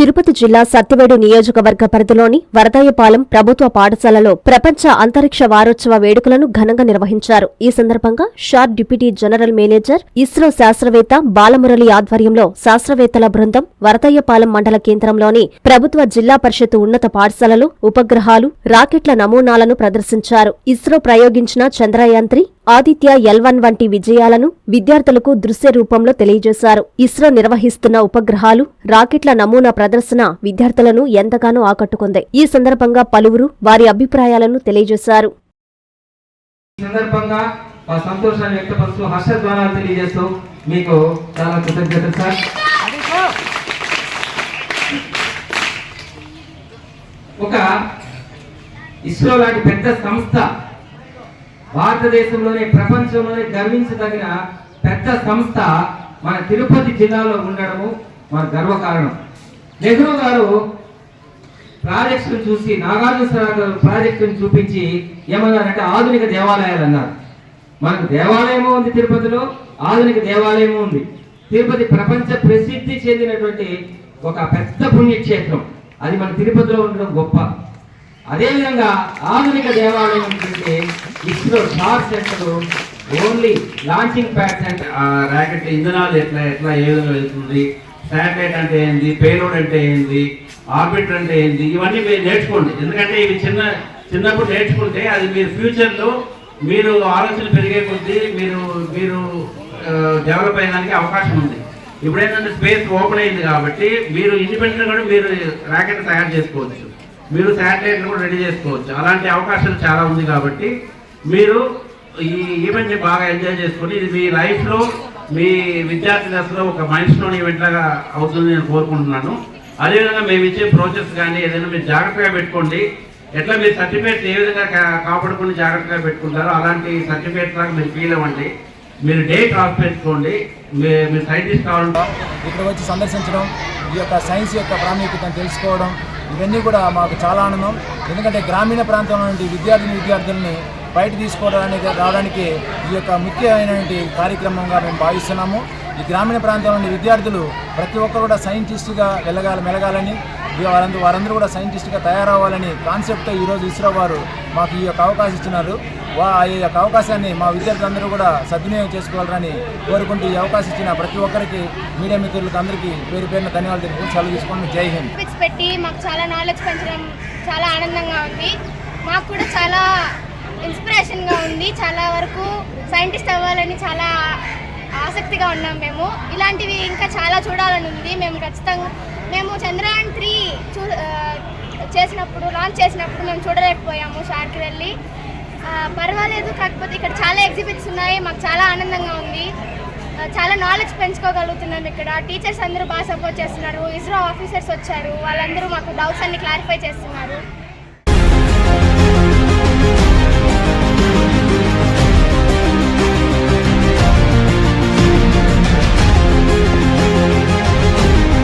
తిరుపతి జిల్లా సత్యవేడు నియోజకవర్గ పరిధిలోని వరదయ్యపాలెం ప్రభుత్వ పాఠశాలలో ప్రపంచ అంతరిక్ష వారోత్సవ వేడుకలను ఘనంగా నిర్వహించారు. ఈ సందర్భంగా SHAR deputy general manager ISRO శాస్త్రవేత్త బాలమురళి ఆధ్వర్యంలో శాస్త్రవేత్తల బృందం వరదయ్యపాలెం మండల కేంద్రంలోని ప్రభుత్వ జిల్లా పరిషత్ ఉన్నత పాఠశాలలో ఉపగ్రహాలు రాకెట్ల నమూనాలను ప్రదర్శించారు. ఇస్రో ప్రయోగించిన Chandrayaan three Aditya L one వంటి విజయాలను విద్యార్థులకు దృశ్య రూపంలో తెలియజేశారు. ఇస్రో నిర్వహిస్తున్న ఉపగ్రహాలు రాకెట్ల నమూనా ప్రదర్శన విద్యార్థులను ఎంతగానో ఆకట్టుకుంది. ఈ సందర్భంగా పలువురు వారి అభిప్రాయాలను తెలియజేశారు. సందర్భంగా సంతోషాన్ని వ్యక్తపరుస్తూ హర్షధ్వానాలు తెలియజేస్తూ మీకు చాలా కృతజ్ఞతలు సార్. ఒక ఇస్రో లాంటి పెద్ద సంస్థ భారతదేశంలోనే ప్రపంచంలోనే గర్వించదగిన పెద్ద సంస్థ మన తిరుపతి జిల్లాలో ఉండడము మన గర్వకారణం. నెహ్రూ గారు ప్రాజెక్టును చూసి నాగార్జున గారు ప్రాజెక్టును చూపించి ఏమన్నారంటే ఆధునిక దేవాలయాలు అన్నారు. మనకు దేవాలయము ఉంది తిరుపతిలో ఆధునిక దేవాలయము ఉంది. తిరుపతి ప్రపంచ ప్రసిద్ధి చెందినటువంటి ఒక పెద్ద పుణ్యక్షేత్రం. అది మన తిరుపతిలో ఉండడం గొప్ప. అదేవిధంగా ఆధునిక దేవాలయం ఏంటంటే ISRO star centre only launching pad centre rocket ఇంధనాలు ఎట్లా ఎట్లా ఏ విధంగా వెళ్తుంది శాటిలైట్ అంటే ఏంది? పేలోడ్ అంటే ఏంది? ఆర్బిటర్ అంటే ఏంది? ఇవన్నీ మీరు నేర్చుకోండి. ఎందుకంటే ఇవి చిన్న చిన్నప్పుడు నేర్చుకుంటే అది మీరు ఫ్యూచర్లో మీరు ఆలోచన పెరిగే కొద్దీ మీరు మీరు డెవలప్ అయ్యడానికి అవకాశం ఉంది. ఇప్పుడు ఏంటంటే స్పేస్ ఓపెన్ అయింది కాబట్టి మీరు ఇండిపెండెంట్ కూడా మీరు ర్యాకెట్ తయారు చేసుకోవచ్చు. మీరు శాటిలైట్ కూడా రెడీ చేసుకోవచ్చు. అలాంటి అవకాశాలు చాలా ఉంది కాబట్టి మీరు ఈ ఈవెంట్ని బాగా ఎంజాయ్ చేసుకొని ఇది మీ లైఫ్లో మీ విద్యార్థి దశలో ఒక మైల్ ఈవెంట్ లాగా అవుతుంది నేను కోరుకుంటున్నాను. అదేవిధంగా మేము ఇచ్చే ప్రాసెస్ కానీ ఏదైనా మీరు జాగ్రత్తగా పెట్టుకోండి. ఎట్లా మీరు సర్టిఫికేట్ ఏ విధంగా కా- కాపాడుకుని జాగ్రత్తగా పెట్టుకుంటారో అలాంటి సర్టిఫికేట్ లాగా మీరు ఫీల్ అవ్వండి. మీరు డేట్ రాసి పెట్టుకోండి. మీ- మీరు సైంటిస్ట్ కావాలంటే ఇక్కడ వచ్చి సందర్శించడం ఈ యొక్క సైన్స్ యొక్క ప్రాముఖ్యతను తెలుసుకోవడం ఇవన్నీ కూడా మాకు చాలా ఆనందం. ఎందుకంటే గ్రామీణ ప్రాంతంలో నుండి విద్యార్థిని విద్యార్థుల్ని బయట తీసుకోవడానికి రావడానికి ఈ యొక్క ముఖ్యమైనటువంటి కార్యక్రమంగా మేము భావిస్తున్నాము. ఈ గ్రామీణ ప్రాంతంలో విద్యార్థులు ప్రతి ఒక్కరు కూడా సైంటిస్టుగా వెళ్ళగాలి మెలగాలని వారందరూ వారందరూ కూడా సైంటిస్ట్గా తయారవ్వాలని కాన్సెప్ట్తో ఈరోజు ఇస్రో వారు మాకు ఈ యొక్క అవకాశం ఇచ్చినారు. వా ఈ యొక్క అవకాశాన్ని మా విద్యార్థులందరూ కూడా సద్వినియోగం చేసుకోవాలని కోరుకుంటూ ఈ అవకాశం ఇచ్చిన ప్రతి ఒక్కరికి మీడియా మిత్రులకు అందరికీ పేరు పేరున ధన్యవాదాలు తెలుపుకొని సెలవు తీసుకోండి జై హింద్. పెట్టి మాకు చాలా నాలెడ్జ్ పెంచడం చాలా ఆనందంగా ఉంది. మాకు కూడా చాలా ఉంది చాలా వరకు సైంటిస్ట్ అవ్వాలని చాలా ఆసక్తిగా ఉన్నాం మేము. ఇలాంటివి ఇంకా చాలా చూడాలని ఉంది. మేము ఖచ్చితంగా మేము చంద్రయాన్ త్రీ చూ చేసినప్పుడు లాంచ్ చేసినప్పుడు మేము చూడలేకపోయాము షార్కి వెళ్ళి. పర్వాలేదు కాకపోతే ఇక్కడ చాలా ఎగ్జిబిట్స్ ఉన్నాయి. మాకు చాలా ఆనందంగా ఉంది. చాలా నాలెడ్జ్ పెంచుకోగలుగుతున్నాం ఇక్కడ. టీచర్స్ అందరూ బాగా సపోర్ట్ చేస్తున్నారు. ఇస్రో ఆఫీసర్స్ వచ్చారు. వాళ్ళందరూ మాకు డౌట్స్ అన్ని క్లారిఫై చేస్తున్నారు.